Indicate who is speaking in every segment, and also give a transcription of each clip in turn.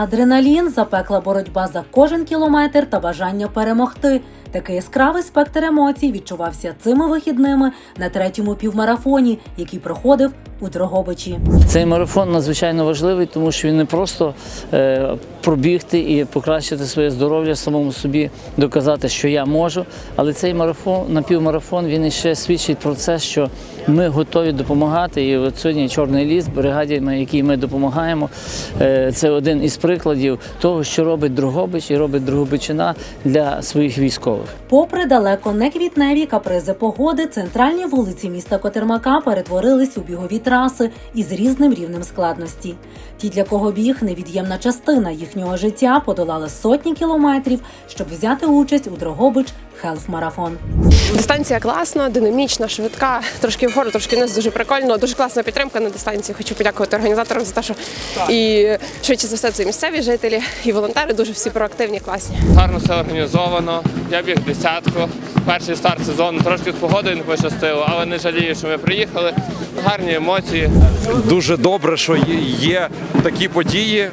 Speaker 1: Адреналін, запекла боротьба за кожен кілометр та бажання перемогти. Такий яскравий спектр емоцій відчувався цими вихідними на третьому півмарафоні, який проходив у Дрогобичі.
Speaker 2: Цей марафон надзвичайно важливий, тому що він не просто е, пробігти і покращити своє здоров'я самому собі, доказати, що я можу. Але цей марафон, напівмарафон, він ще свідчить про це, що ми готові допомагати. І от сьогодні Чорний ліс, бригаді, ми- якій ми допомагаємо, е, це один із прикладів того, що робить Дрогобич і робить Дрогобичина для своїх військових.
Speaker 1: Попри далеко не квітневі капризи погоди, центральні вулиці міста Котермака перетворились у бігові траси із різним рівнем складності. Ті, для кого біг невід'ємна частина їхнього життя, подолали сотні кілометрів, щоб взяти участь у Дрогобич Хелф Марафон.
Speaker 3: Дистанція класна, динамічна, швидка, трошки вгору, трошки вниз, дуже прикольно. Дуже класна підтримка на дистанції. Хочу подякувати організаторам за те, що і швидше за все це місцеві жителі, і волонтери дуже всі проактивні, класні.
Speaker 4: Гарно все організовано. Я біг десятку. Перший старт сезону трошки з погодою не пощастило, але не жалію, що ми приїхали. Гарні емоції.
Speaker 5: дуже добре, що є- такі події,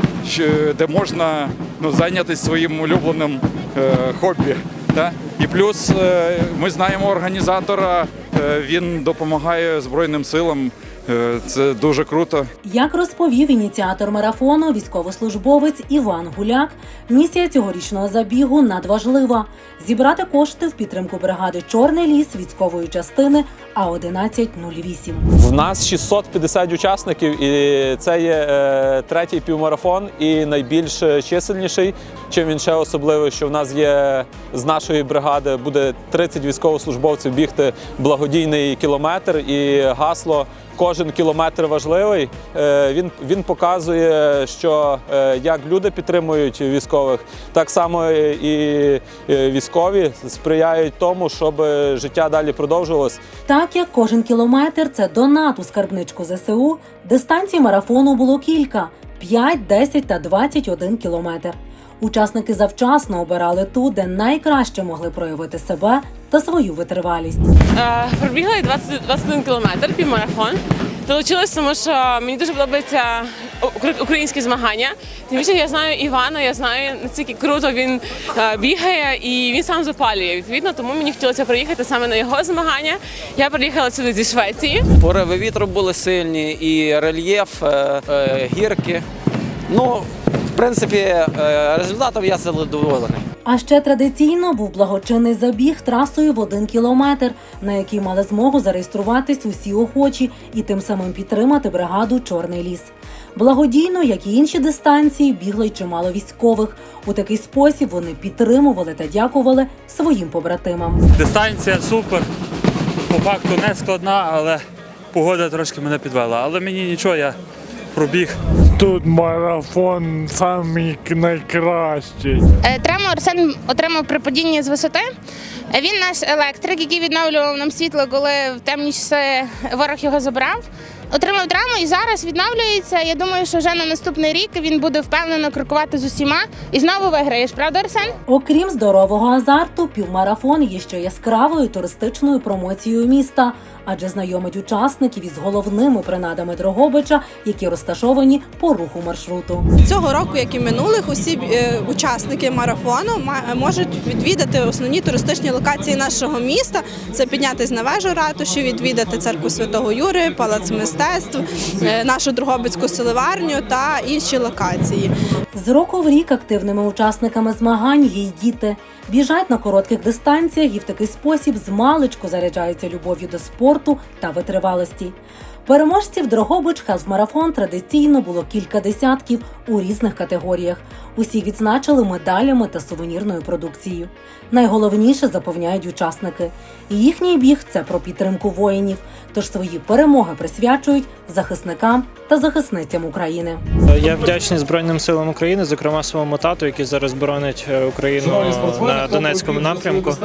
Speaker 5: де можна ну, зайнятися своїм улюбленим е, хобі. Да? І плюс е, ми знаємо організатора, е, він допомагає Збройним силам. Е, це дуже круто.
Speaker 1: Як розповів ініціатор марафону, військовослужбовець Іван Гуляк, місія цьогорічного забігу надважлива зібрати кошти в підтримку бригади Чорний ліс військової частини А 1108
Speaker 6: В нас 650 учасників, і це є е, третій півмарафон і найбільш чисельніший. Чим він ще особливий, що в нас є з нашої бригади буде 30 військовослужбовців бігти благодійний кілометр і гасло. Кожен кілометр важливий. Е, Він, він показує, що е, як люди підтримують військових, так само і е, військові сприяють тому, щоб життя далі продовжувалось.
Speaker 1: Так як кожен кілометр це донат у скарбничку ЗСУ, дистанцій марафону було кілька: 5, 10 та 21 кілометр. Учасники завчасно обирали ту, де найкраще могли проявити себе та свою витривалість.
Speaker 7: Е, Пробігла я 20, 21 кілометр, півмарафон. Долучилась, тому що мені дуже подобаються укр- українські змагання. Тим більше я знаю Івана, я знаю наскільки круто він е, бігає і він сам запалює. Відповідно, тому мені хотілося приїхати саме на його змагання. Я приїхала сюди зі Швеції.
Speaker 8: Пориви вітру були сильні, і рельєф, е, е, гірки. Ну, в принципі, е, результатом я задоволений.
Speaker 1: А ще традиційно був благочинний забіг трасою в один кілометр, на який мали змогу зареєструватись усі охочі і тим самим підтримати бригаду Чорний ліс. Благодійно, як і інші дистанції, бігло й чимало військових. У такий спосіб вони підтримували та дякували своїм побратимам.
Speaker 9: Дистанція супер. По факту не складна, але погода трошки мене підвела. Але мені нічого, я пробіг.
Speaker 10: Тут марафон самий найкращий.
Speaker 11: Е, Трему Арсен отримав при падінні з висоти. Е, Він наш електрик, який відновлював нам світло, коли в темні часи ворог його забрав. Отримав травму і зараз відновлюється. Я думаю, що вже на наступний рік він буде впевнено крокувати з усіма і знову виграєш, правда, Арсен?
Speaker 1: Окрім здорового азарту, півмарафон є ще яскравою туристичною промоцією міста, адже знайомить учасників із головними принадами Дрогобича, які розташовані по руху маршруту.
Speaker 12: Цього року, як і минулих, усі е, учасники марафону ма- можуть відвідати основні туристичні локації нашого міста. Це піднятись на вежу ратуші, відвідати церкву Святого Юри, палац мистецтв, е, нашу Дрогобицьку селеварню та інші локації.
Speaker 1: З року в рік активними учасниками змагань й діти. Біжать на коротких дистанціях і в такий спосіб змалечку заряджаються любов'ю до спорту та витривалості. Переможців Дрогобич Хелф-марафон традиційно було кілька десятків у різних категоріях. Усі відзначили медалями та сувенірною продукцією. Найголовніше запевняють учасники. І їхній біг це про підтримку воїнів, тож свої перемоги присвячують захисникам та захисницям України.
Speaker 10: Я вдячний Збройним силам України, зокрема своєму тату, який зараз боронить е, Україну на Донецькому напрямку.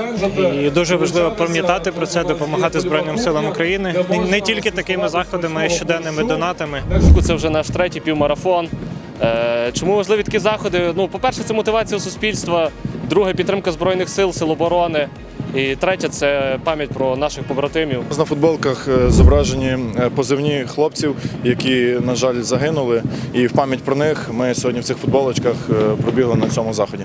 Speaker 10: І дуже важливо пам'ятати про це, допомагати Збройним силам України не, не тільки такими заходами, й щоденними донатами.
Speaker 4: Це вже наш третій півмарафон. Е, Чому важливі такі заходи? Ну, по-перше, це мотивація суспільства. Друге підтримка збройних сил, сил оборони.
Speaker 13: І третє це пам'ять про наших побратимів.
Speaker 14: На футболках е, зображені е, позивні хлопців, які, на жаль, загинули. І в пам'ять про них ми сьогодні в цих футболочках пробігли на цьому заході.